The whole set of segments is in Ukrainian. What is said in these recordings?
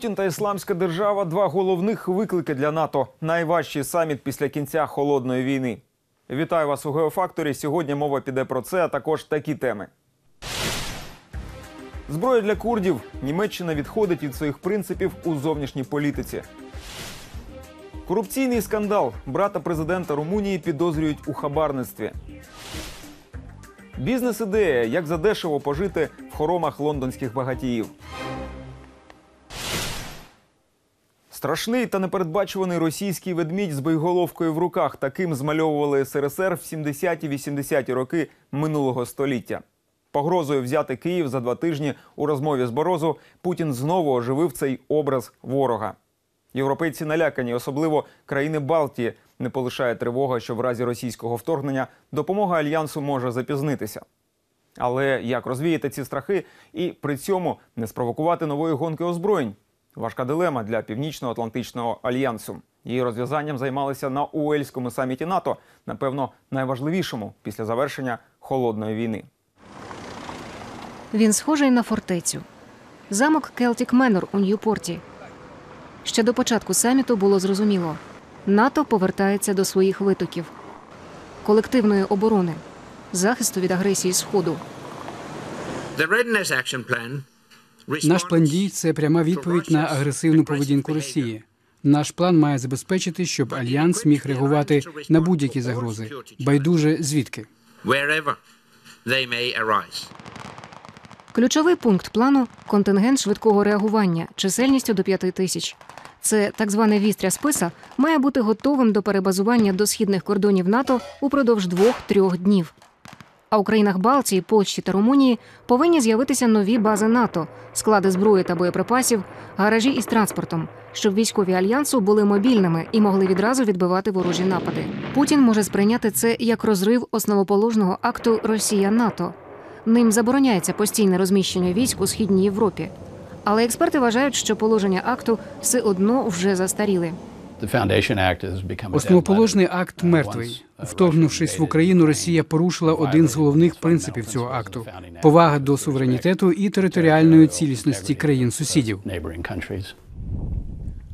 Путін та Ісламська держава два головних виклики для НАТО. Найважчий саміт після кінця холодної війни. Вітаю вас у Геофакторі. Сьогодні мова піде про це, а також такі теми. Зброя для курдів. Німеччина відходить від своїх принципів у зовнішній політиці. Корупційний скандал. Брата президента Румунії підозрюють у хабарництві. Бізнес-ідея, як задешево пожити в хоромах лондонських багатіїв. Страшний та непередбачуваний російський ведмідь з боєголовкою в руках. Таким змальовували СРСР в 70-80-ті роки минулого століття. Погрозою взяти Київ за два тижні у розмові з Борозу Путін знову оживив цей образ ворога. Європейці налякані, особливо країни Балтії, не полишає тривога, що в разі російського вторгнення допомога альянсу може запізнитися. Але як розвіяти ці страхи і при цьому не спровокувати нової гонки озброєнь? Важка дилема для Північно-Атлантичного альянсу. Її розв'язанням займалися на Уельському саміті НАТО, напевно, найважливішому після завершення холодної війни. Він схожий на фортецю. Замок Келтік Менор у Ньюпорті. Ще до початку саміту було зрозуміло: НАТО повертається до своїх витоків, колективної оборони, захисту від агресії Сходу. The Readiness Action Plan Наш план дій це пряма відповідь на агресивну поведінку Росії. Наш план має забезпечити, щоб альянс міг реагувати на будь-які загрози, байдуже звідки. wherever they may arise. Ключовий пункт плану контингент швидкого реагування чисельністю до 5 тисяч. Це так зване вістря списа має бути готовим до перебазування до східних кордонів НАТО упродовж двох-трьох днів. А у країнах Балтії, Польщі та Румунії повинні з'явитися нові бази НАТО, склади зброї та боєприпасів, гаражі із транспортом, щоб військові альянсу були мобільними і могли відразу відбивати ворожі напади. Путін може сприйняти це як розрив основоположного акту Росія НАТО. Ним забороняється постійне розміщення військ у східній Європі. Але експерти вважають, що положення акту все одно вже застаріли. Основоположний акт мертвий. Вторгнувшись в Україну, Росія порушила один з головних принципів цього акту повага до суверенітету і територіальної цілісності країн сусідів.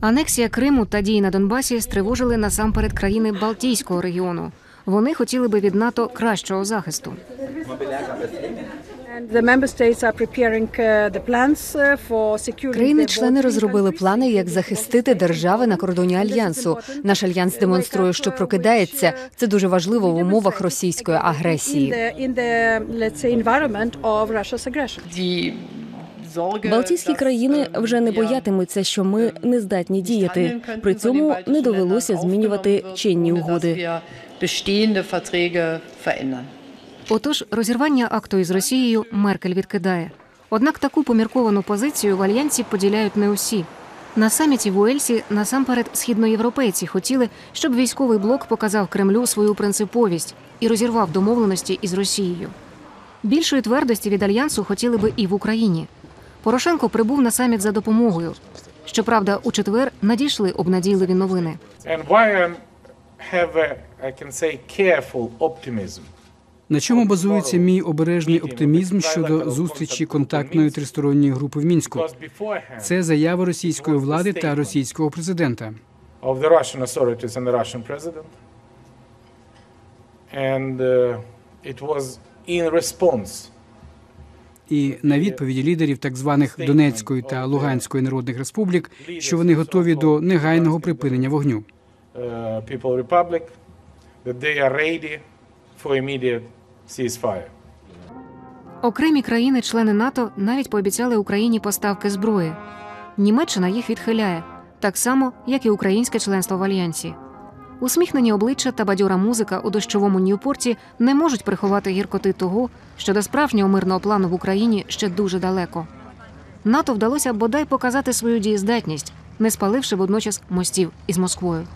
Анексія Криму та дії на Донбасі стривожили насамперед країни Балтійського регіону. Вони хотіли би від НАТО кращого захисту. Країни-члени розробили плани, як захистити держави на кордоні альянсу. Наш альянс демонструє, що прокидається. Це дуже важливо в умовах російської агресії. Балтійські країни вже не боятимуться, що ми не здатні діяти. При цьому не довелося змінювати чинні угоди. Отож, розірвання акту із Росією Меркель відкидає. Однак таку помірковану позицію в альянсі поділяють не усі. На саміті в Уельсі насамперед східноєвропейці хотіли, щоб військовий блок показав Кремлю свою принциповість і розірвав домовленості із Росією. Більшої твердості від альянсу хотіли би і в Україні. Порошенко прибув на саміт за допомогою. Щоправда, у четвер надійшли обнадійливі новини. and why I have a, I can say, careful optimism. На чому базується мій обережний оптимізм щодо зустрічі контактної тристоронньої групи в мінську? Це заява російської влади та російського президента. uh, І на відповіді лідерів так званих Донецької та Луганської народних республік, що вони готові до негайного припинення вогню. uh, People Republic that they are ready for immediate ceasefire. Окремі країни-члени НАТО навіть пообіцяли Україні поставки зброї. Німеччина їх відхиляє, так само, як і українське членство в альянсі. Усміхнені обличчя та бадьора музика у дощовому Ньюпорті не можуть приховати гіркоти того, що до справжнього мирного плану в Україні ще дуже далеко. НАТО вдалося бодай показати свою дієздатність, не спаливши водночас мостів із Москвою.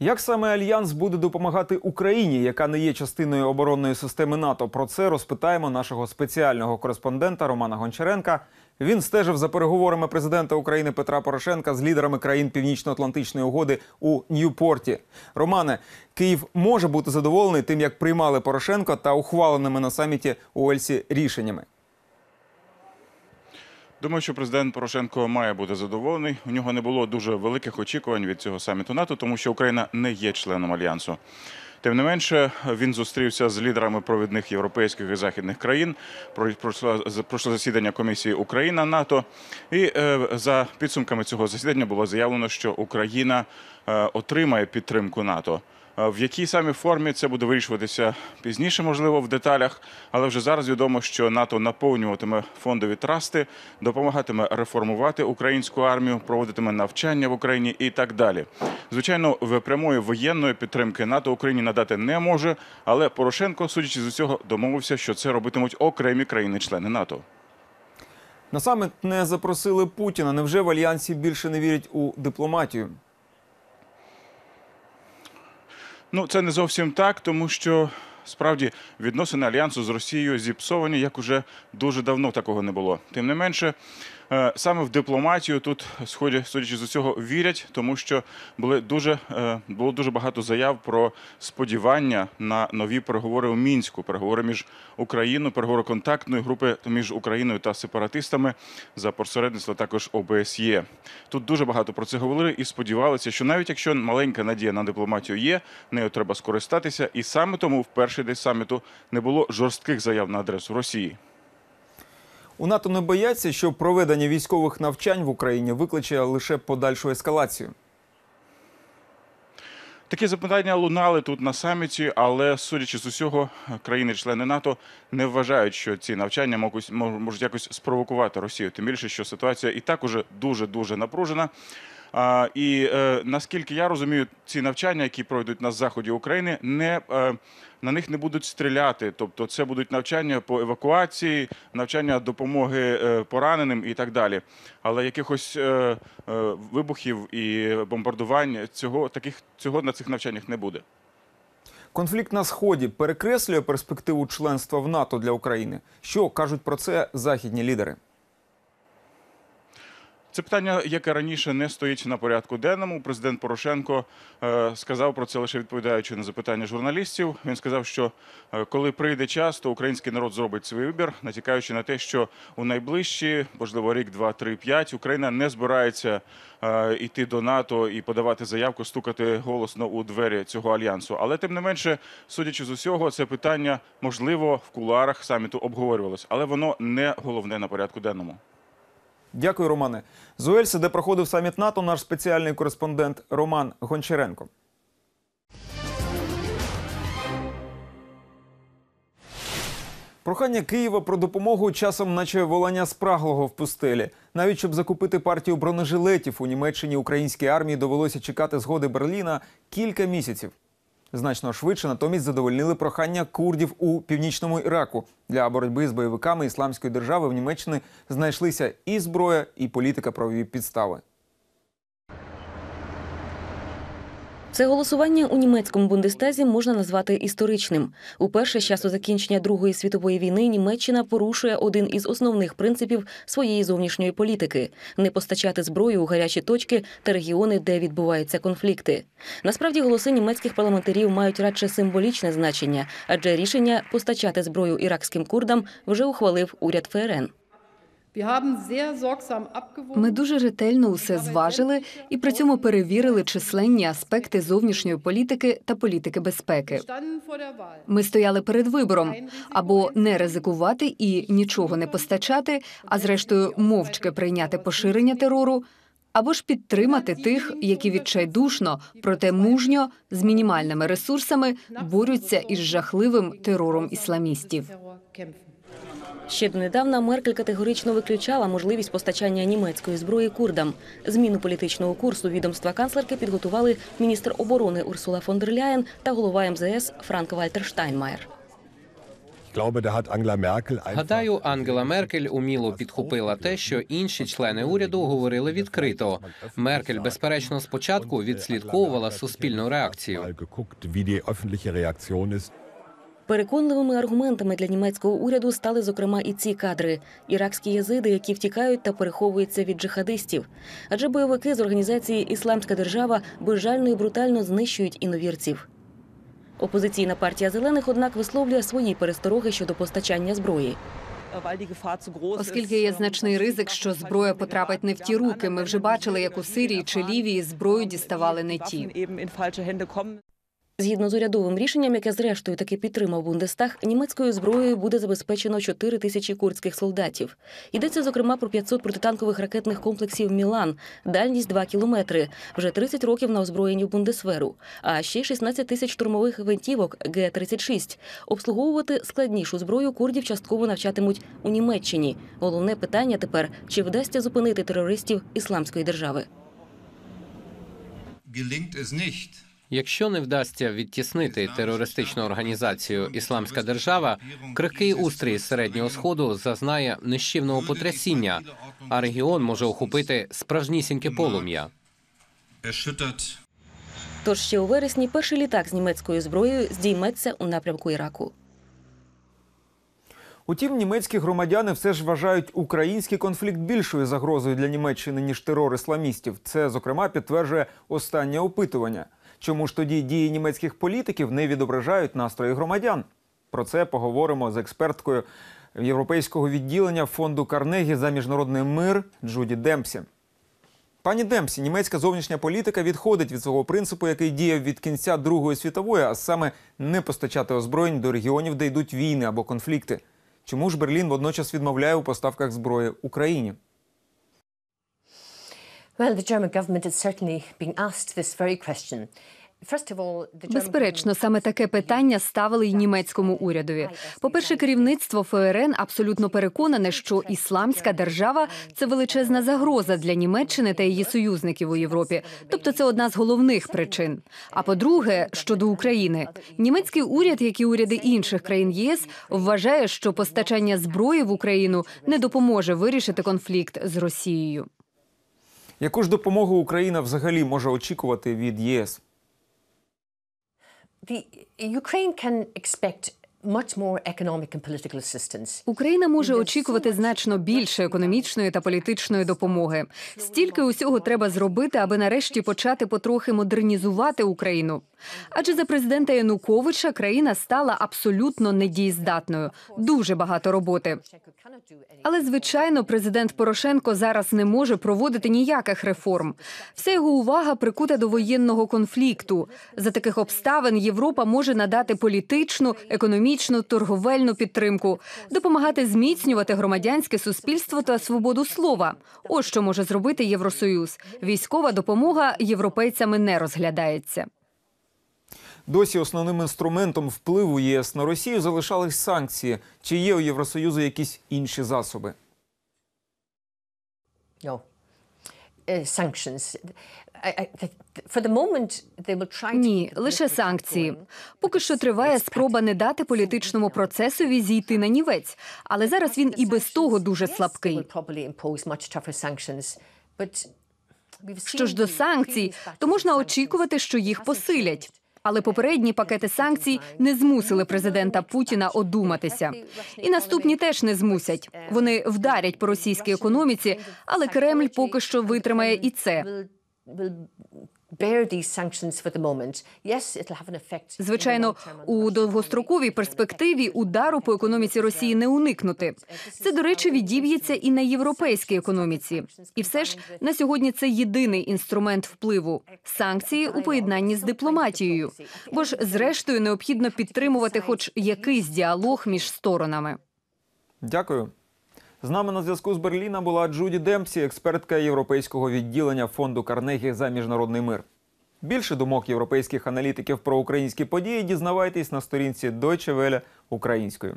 Як саме альянс буде допомагати Україні, яка не є частиною оборонної системи НАТО? Про це розпитаємо нашого спеціального кореспондента Романа Гончаренка. Він стежив за переговорами президента України Петра Порошенка з лідерами країн Північно-Атлантичної угоди у Ньюпорті. Романе, Київ може бути задоволений тим, як приймали Порошенко та ухваленими на саміті у рішеннями. Думаю, що президент Порошенко має бути задоволений. У нього не було дуже великих очікувань від цього саміту НАТО, тому що Україна не є членом альянсу. Тим не менше, він зустрівся з лідерами провідних європейських і західних країн. Про- Пройшло пройшло засідання комісії Україна НАТО. І е, за підсумками цього засідання було заявлено, що Україна е, отримає підтримку НАТО. В якій саме формі це буде вирішуватися пізніше, можливо, в деталях, але вже зараз відомо, що НАТО наповнюватиме фондові трасти, допомагатиме реформувати українську армію, проводитиме навчання в Україні і так далі. Звичайно, прямої воєнної підтримки НАТО Україні надати не може, але Порошенко, судячи з усього, домовився, що це робитимуть окремі країни-члени НАТО. На саміт не запросили Путіна. Невже в альянсі більше не вірять у дипломатію? Ну, це не зовсім так, тому що справді відносини альянсу з Росією зіпсовані, як уже дуже давно такого не було. Тим не менше, саме в дипломатію тут, судячи з усього, вірять, тому що були дуже е, було дуже багато заяв про сподівання на нові переговори у мінську, переговори між Україною, переговори контактної групи між Україною та сепаратистами за посередництва також ОБСЄ. Тут дуже багато про це говорили і сподівалися, що навіть якщо маленька надія на дипломатію є, нею треба скористатися. І саме тому в перший день саміту не було жорстких заяв на адресу Росії. У НАТО не бояться, що проведення військових навчань в Україні викличе лише подальшу ескалацію. Такі запитання лунали тут на саміті, але судячи з усього, країни-члени НАТО не вважають, що ці навчання можуть, можуть якось спровокувати Росію. Тим більше, що ситуація і так уже дуже дуже напружена. І е, наскільки я розумію, ці навчання, які пройдуть на заході України, не е, на них не будуть стріляти. Тобто, це будуть навчання по евакуації, навчання допомоги е, пораненим і так далі. Але якихось вибухів і бомбардувань цього таких цього на цих навчаннях не буде. Конфлікт на сході перекреслює перспективу членства в НАТО для України. Що кажуть про це західні лідери? Це питання, яке раніше не стоїть на порядку денному. Президент Порошенко е, сказав про це лише відповідаючи на запитання журналістів. Він сказав, що е, коли прийде час, то український народ зробить свій вибір, натякаючи на те, що у найближчі, можливо, рік, два, три, п'ять, Україна не збирається е, йти до НАТО і подавати заявку, стукати голосно у двері цього альянсу. Але тим не менше, судячи з усього, це питання можливо в кулуарах саміту обговорювалось, але воно не головне на порядку денному. Дякую, Романе. З Уельса, де проходив саміт НАТО, наш спеціальний кореспондент Роман Гончаренко. Прохання Києва про допомогу часом, наче волання спраглого в пустелі. Навіть щоб закупити партію бронежилетів у Німеччині українській армії довелося чекати згоди Берліна кілька місяців. Значно швидше натомість задовольнили прохання курдів у північному Іраку. Для боротьби з бойовиками ісламської держави в Німеччині знайшлися і зброя, і політика правові підстави. Це голосування у німецькому бундестазі можна назвати історичним. Уперше з часу закінчення Другої світової війни Німеччина порушує один із основних принципів своєї зовнішньої політики не постачати зброю у гарячі точки та регіони, де відбуваються конфлікти. Насправді голоси німецьких парламентарів мають радше символічне значення, адже рішення постачати зброю іракським курдам вже ухвалив уряд ФРН. Ми дуже ретельно усе зважили і при цьому перевірили численні аспекти зовнішньої політики та політики безпеки. Ми стояли перед вибором або не ризикувати і нічого не постачати, а зрештою мовчки прийняти поширення терору, або ж підтримати тих, які відчайдушно, проте мужньо з мінімальними ресурсами борються із жахливим терором ісламістів. Ще донедавна Меркель категорично виключала можливість постачання німецької зброї курдам. Зміну політичного курсу відомства канцлерки підготували міністр оборони Урсула фон дер Ляєн та голова МЗС Франк Вальтер Штайнмаєр. Гадаю, Ангела Меркель уміло підхопила те, що інші члени уряду говорили відкрито. Меркель, безперечно, спочатку відслідковувала суспільну реакцію. Переконливими аргументами для німецького уряду стали зокрема і ці кадри: іракські язиди, які втікають та переховуються від джихадистів. Адже бойовики з організації Ісламська держава безжально і брутально знищують іновірців. Опозиційна партія зелених, однак, висловлює свої перестороги щодо постачання зброї. Оскільки є значний ризик, що зброя потрапить не в ті руки. Ми вже бачили, як у Сирії чи Лівії зброю діставали не ті. Згідно з урядовим рішенням, яке зрештою таки підтримав Бундестаг, німецькою зброєю буде забезпечено 4 тисячі курдських солдатів. Йдеться зокрема про 500 протитанкових ракетних комплексів Мілан, дальність 2 кілометри, вже 30 років на озброєнні в Бундесверу, а ще 16 тисяч штурмових гвинтівок Г-36. Обслуговувати складнішу зброю курдів частково навчатимуть у Німеччині. Головне питання тепер чи вдасться зупинити терористів ісламської держави. Gelingt es nicht, Якщо не вдасться відтіснити терористичну організацію Ісламська держава, крихкий устрій середнього сходу зазнає нищівного потрясіння, а регіон може охопити справжнісіньке полум'я. Тож ще у вересні перший літак з німецькою зброєю здійметься у напрямку Іраку. Утім, німецькі громадяни все ж вважають український конфлікт більшою загрозою для Німеччини ніж терор ісламістів. Це зокрема підтверджує останнє опитування. Чому ж тоді дії німецьких політиків не відображають настрої громадян? Про це поговоримо з експерткою європейського відділення фонду Карнегі за міжнародний мир Джуді Демпсі. Пані Демпсі, німецька зовнішня політика відходить від свого принципу, який діяв від кінця Другої світової, а саме не постачати озброєнь до регіонів, де йдуть війни або конфлікти. Чому ж Берлін водночас відмовляє у поставках зброї Україні? Well, the German government has certainly been asked this very question. Безперечно, саме таке питання ставили й німецькому урядові. По-перше, керівництво ФРН абсолютно переконане, що ісламська держава це величезна загроза для Німеччини та її союзників у Європі. Тобто, це одна з головних причин. А по-друге, щодо України, німецький уряд, як і уряди інших країн ЄС, вважає, що постачання зброї в Україну не допоможе вирішити конфлікт з Росією. Яку ж допомогу Україна взагалі може очікувати від ЄС? Україна може очікувати значно більше економічної та політичної допомоги. Стільки усього треба зробити, аби нарешті почати потрохи модернізувати Україну. Адже за президента Януковича країна стала абсолютно недієздатною. Дуже багато роботи. Але звичайно, президент Порошенко зараз не може проводити ніяких реформ. Вся його увага прикута до воєнного конфлікту. За таких обставин Європа може надати політичну, економічну, торговельну підтримку, допомагати зміцнювати громадянське суспільство та свободу слова. Ось що може зробити Євросоюз. Військова допомога європейцями не розглядається. Досі основним інструментом впливу ЄС на Росію залишались санкції. Чи є у Євросоюзу якісь інші засоби? No. Sanctions. Moment, they will try to Ні, лише санкції. Поки що триває спроба не дати політичному процесові зійти на нівець, але зараз він і без того дуже слабкий. sanctions. Що ж до санкцій, то можна очікувати, що їх посилять. Але попередні пакети санкцій не змусили президента Путіна одуматися. І наступні теж не змусять. Вони вдарять по російській економіці, але Кремль поки що витримає і це. Звичайно, у довгостроковій перспективі удару по економіці Росії не уникнути. Це, до речі, відіб'ється і на європейській економіці. І все ж на сьогодні це єдиний інструмент впливу санкції у поєднанні з дипломатією. Бо ж, зрештою, необхідно підтримувати хоч якийсь діалог між сторонами. Дякую. З нами на зв'язку з Берліна була Джуді Демпсі, експертка європейського відділення фонду Карнегі за міжнародний мир. Більше думок європейських аналітиків про українські події дізнавайтесь на сторінці Deutsche Welle українською.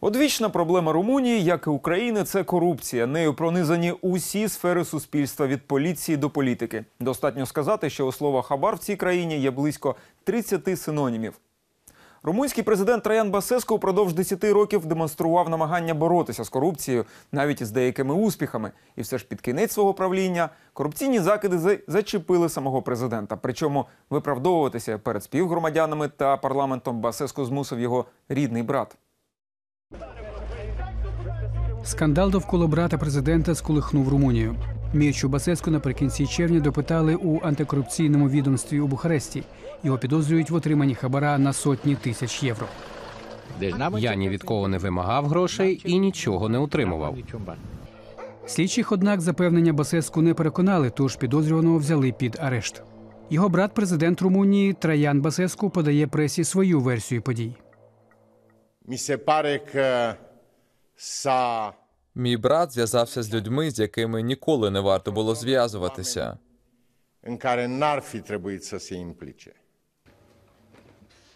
Одвічна проблема Румунії, як і України, це корупція. Нею пронизані усі сфери суспільства від поліції до політики. Достатньо сказати, що у слова хабар в цій країні є близько 30 синонімів. Румунський президент Траян Басеско упродовж 10 років демонстрував намагання боротися з корупцією, навіть із деякими успіхами. І все ж під кінець свого правління корупційні закиди за- зачепили самого президента. Причому виправдовуватися перед співгромадянами та парламентом Басеско змусив його рідний брат. Скандал довкола брата президента сколихнув Румунію. Мірчу Басеску наприкінці червня допитали у антикорупційному відомстві у Бухаресті. Його підозрюють в отриманні хабара на сотні тисяч євро. Я ні від кого не вимагав грошей і нічого не отримував. Слідчих, однак, запевнення Басеску не переконали, тож підозрюваного взяли під арешт. Його брат, президент Румунії Траян Басеску, подає пресі свою версію подій. Pare Мій брат зв'язався з людьми, з якими ніколи не варто було зв'язуватися. în care n-ar fi trebuit să se implice.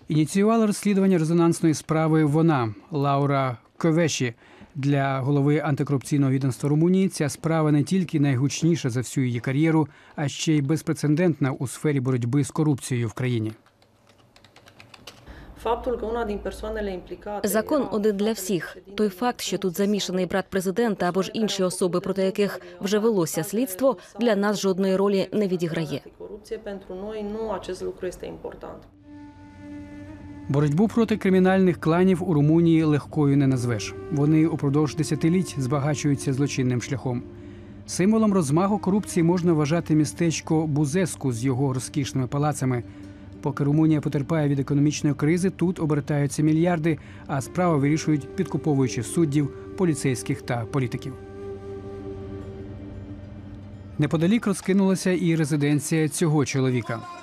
Ініціювала розслідування резонансної справи вона, Лаура Ковеші. Для голови антикорупційного відомства Румунії ця справа не тільки найгучніша за всю її кар'єру, а ще й безпрецедентна у сфері боротьби з корупцією в країні. Закон один для всіх. Той факт, що тут замішаний брат президента або ж інші особи, проти яких вже велося слідство, для нас жодної ролі не відіграє. Боротьбу проти кримінальних кланів у Румунії легкою не назвеш. Вони упродовж десятиліть збагачуються злочинним шляхом. Символом розмаху корупції можна вважати містечко Бузеску з його розкішними палацами. Поки Румунія потерпає від економічної кризи, тут обертаються мільярди, а справи вирішують, підкуповуючи суддів, поліцейських та політиків. Неподалік розкинулася і резиденція цього чоловіка.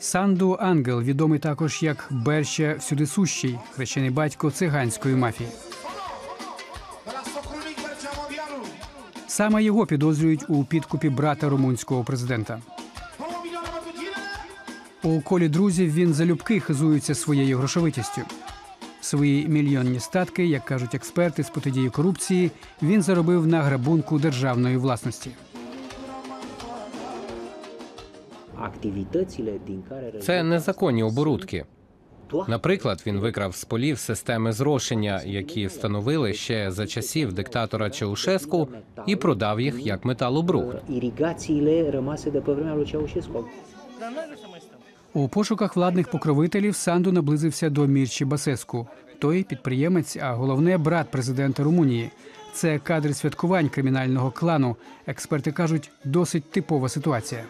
Санду Ангел, відомий також як Берща Всюдисущий, хрещений батько циганської мафії. Саме його підозрюють у підкупі брата румунського президента. У колі друзів він залюбки хизується своєю грошовитістю. Свої мільйонні статки, як кажуть експерти з протидії корупції, він заробив на грабунку державної власності. Це незаконні оборудки. Наприклад, він викрав з полів системи зрошення, які встановили ще за часів диктатора Чаушеску, і продав їх як металобрухт. vremea. У пошуках владних покровителів Санду наблизився до Мірчі Басеску. Той підприємець, а головне брат президента Румунії. Це кадри святкувань кримінального клану. Експерти кажуть, досить типова ситуація.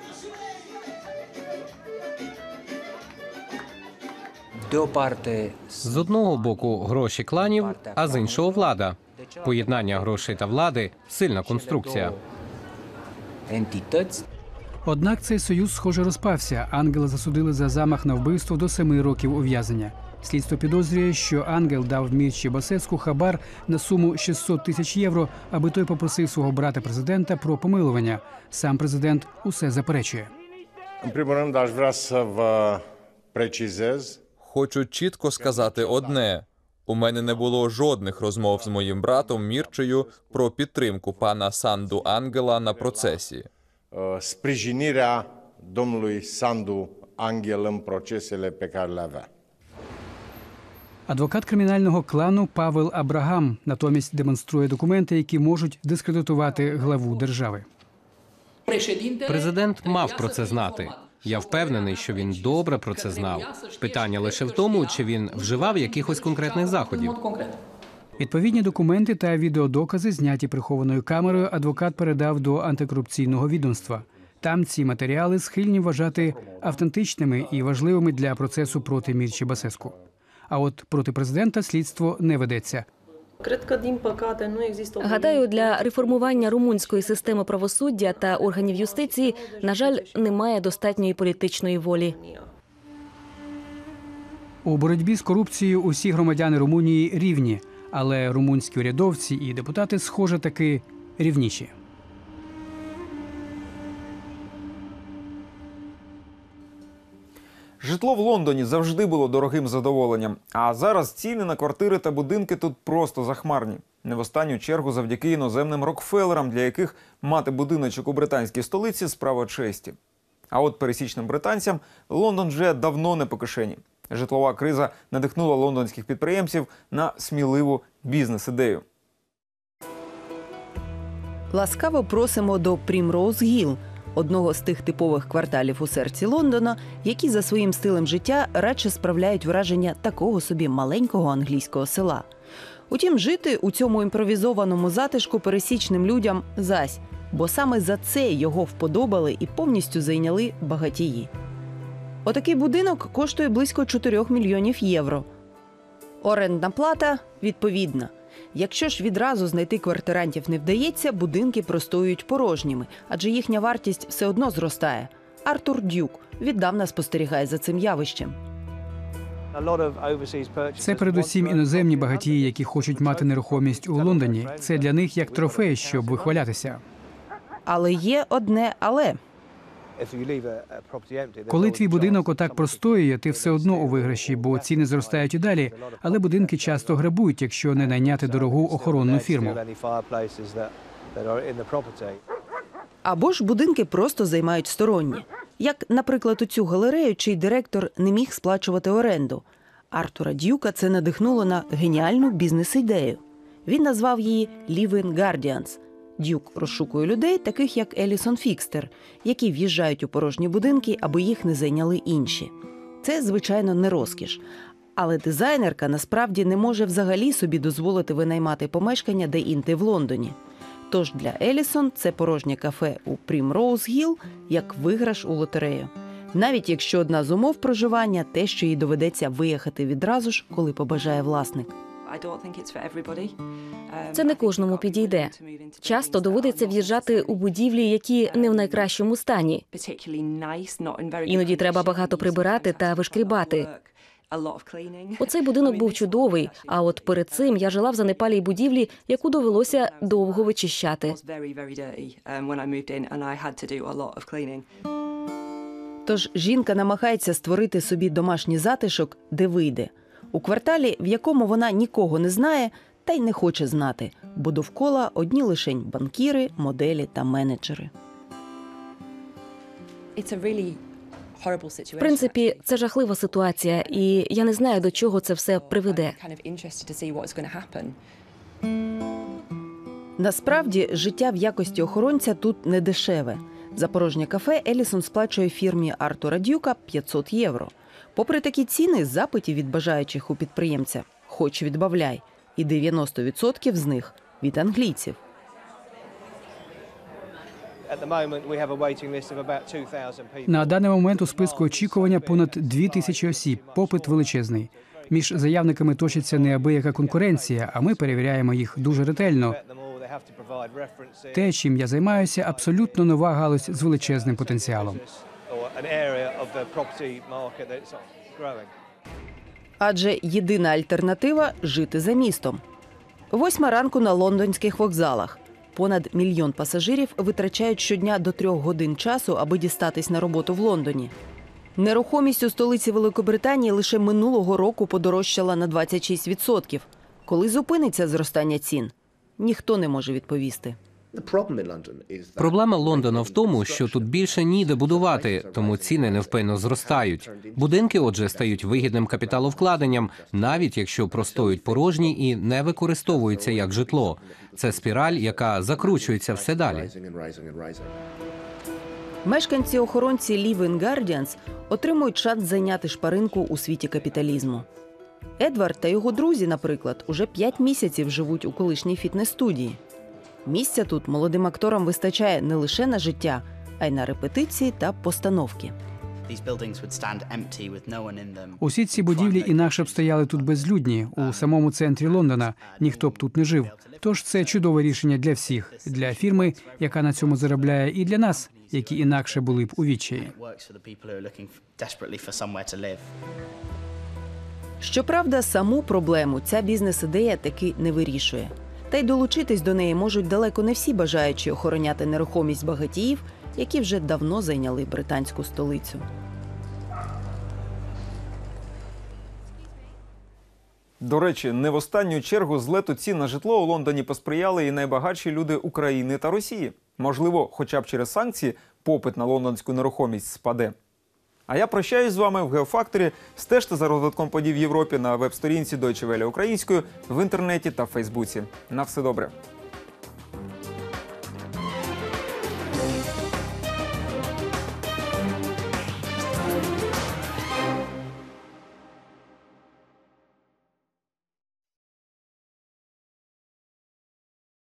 З одного боку гроші кланів, а з іншого влада. Поєднання грошей та влади сильна конструкція. Однак цей союз, схоже, розпався. Ангела засудили за замах на вбивство до семи років ув'язнення. Слідство підозрює, що ангел дав Мірчі Басецьку хабар на суму 600 тисяч євро, аби той попросив свого брата президента про помилування. Сам президент усе заперечує. Primul rând, aș vrea să vă precizez Хочу чітко сказати одне: у мене не було жодних розмов з моїм братом Мірчею про підтримку пана Санду Ангела на процесі. Angel în procesele pe care le avea. Адвокат кримінального клану Павел Абрагам натомість демонструє документи, які можуть дискредитувати главу держави. Президент мав про це знати. Я впевнений, що він добре про це знав. Питання лише в тому, чи він вживав якихось конкретних заходів. Відповідні документи та відеодокази, зняті прихованою камерою, адвокат передав до антикорупційного відомства. Там ці матеріали схильні вважати автентичними і важливими для процесу проти Мірчі Басеску. А от проти президента слідство не ведеться. Гадаю, для реформування румунської системи правосуддя та органів юстиції, на жаль, немає достатньої політичної волі. У боротьбі з корупцією усі громадяни Румунії рівні, але румунські урядовці і депутати, схоже, таки рівніші. Житло в Лондоні завжди було дорогим задоволенням. А зараз ціни на квартири та будинки тут просто захмарні. Не в останню чергу завдяки іноземним Рокфелерам, для яких мати будиночок у британській столиці справа честі. А от пересічним британцям Лондон вже давно не по кишені. Житлова криза надихнула лондонських підприємців на сміливу бізнес-ідею. Ласкаво просимо до Прімроуз Гіл, одного з тих типових кварталів у серці Лондона, які за своїм стилем життя радше справляють враження такого собі маленького англійського села. Утім, жити у цьому імпровізованому затишку пересічним людям зась, бо саме за це його вподобали і повністю зайняли багатії. Отакий будинок коштує близько 4 мільйонів євро. Орендна плата відповідна. Якщо ж відразу знайти квартирантів не вдається, будинки простоюють порожніми, адже їхня вартість все одно зростає. Артур Дюк віддавна спостерігає за цим явищем. Це передусім іноземні багатії, які хочуть мати нерухомість у Лондоні. Це для них як трофей, щоб вихвалятися. Але є одне але. Коли твій будинок отак простоює, ти все одно у виграші, бо ціни зростають і далі. Але будинки часто грабують, якщо не найняти дорогу охоронну фірму. Або ж будинки просто займають сторонні. Як, наприклад, у цю галерею, чий директор не міг сплачувати оренду. Артура Дюка це надихнуло на геніальну бізнес-ідею. Він назвав її Living Guardians. Дюк розшукує людей, таких як Елісон Фікстер, які в'їжджають у порожні будинки, аби їх не зайняли інші. Це, звичайно, не розкіш. Але дизайнерка насправді не може взагалі собі дозволити винаймати помешкання де-інде в Лондоні. Тож для Елісон це порожнє кафе у Прімроуз Гіл як виграш у лотерею. Навіть якщо одна з умов проживання те, що їй доведеться виїхати відразу ж, коли побажає власник. Це не кожному підійде. Часто доводиться в'їжджати у будівлі, які не в найкращому стані. Іноді треба багато прибирати та вишкрібати. Оцей будинок був чудовий. А от перед цим я жила в занепалій будівлі, яку довелося довго вичищати. Тож жінка намагається створити собі домашній затишок, де вийде, у кварталі, в якому вона нікого не знає та й не хоче знати, бо довкола одні лишень банкіри, моделі та менеджери. В принципі, це жахлива ситуація, і я не знаю, до чого це все приведе. Насправді життя в якості охоронця тут не дешеве. За порожнє кафе Елісон сплачує фірмі Артура Дюка 500 євро. Попри такі ціни, запитів від бажаючих у підприємця хоч відбавляй, і 90% з них від англійців. На даний момент у списку очікування понад дві тисячі осіб. Попит величезний. Між заявниками точиться неабияка конкуренція, а ми перевіряємо їх дуже ретельно. Те, чим я займаюся, абсолютно нова галузь з величезним потенціалом. Адже єдина альтернатива жити за містом. Восьма ранку на лондонських вокзалах. Понад мільйон пасажирів витрачають щодня до трьох годин часу, аби дістатись на роботу в Лондоні. Нерухомість у столиці Великобританії лише минулого року подорожчала на 26%. Коли зупиниться зростання цін, ніхто не може відповісти. Проблема Лондона в тому, що тут більше ніде будувати, тому ціни невпинно зростають. Будинки, отже, стають вигідним капіталовкладенням, навіть якщо простоють порожні і не використовуються як житло. Це спіраль, яка закручується все далі. Мешканці охоронці Living Guardians отримують шанс зайняти шпаринку у світі капіталізму. Едвард та його друзі, наприклад, уже п'ять місяців живуть у колишній фітнес-студії. Місця тут молодим акторам вистачає не лише на життя, а й на репетиції та постановки. Усі ці будівлі інакше б стояли тут безлюдні у самому центрі Лондона. Ніхто б тут не жив. Тож це чудове рішення для всіх, для фірми, яка на цьому заробляє, і для нас, які інакше були б у відчаї. Щоправда, саму проблему ця бізнес-ідея таки не вирішує. Та й долучитись до неї можуть далеко не всі бажаючі охороняти нерухомість багатіїв, які вже давно зайняли британську столицю. До речі, не в останню чергу злету цін на житло у Лондоні посприяли і найбагатші люди України та Росії. Можливо, хоча б через санкції попит на лондонську нерухомість спаде. А я прощаюсь з вами в Геофакторі. Стежте за розвитком подій в Європі на веб-сторінці Deutsche Welle українською в інтернеті та Фейсбуці. На все добре.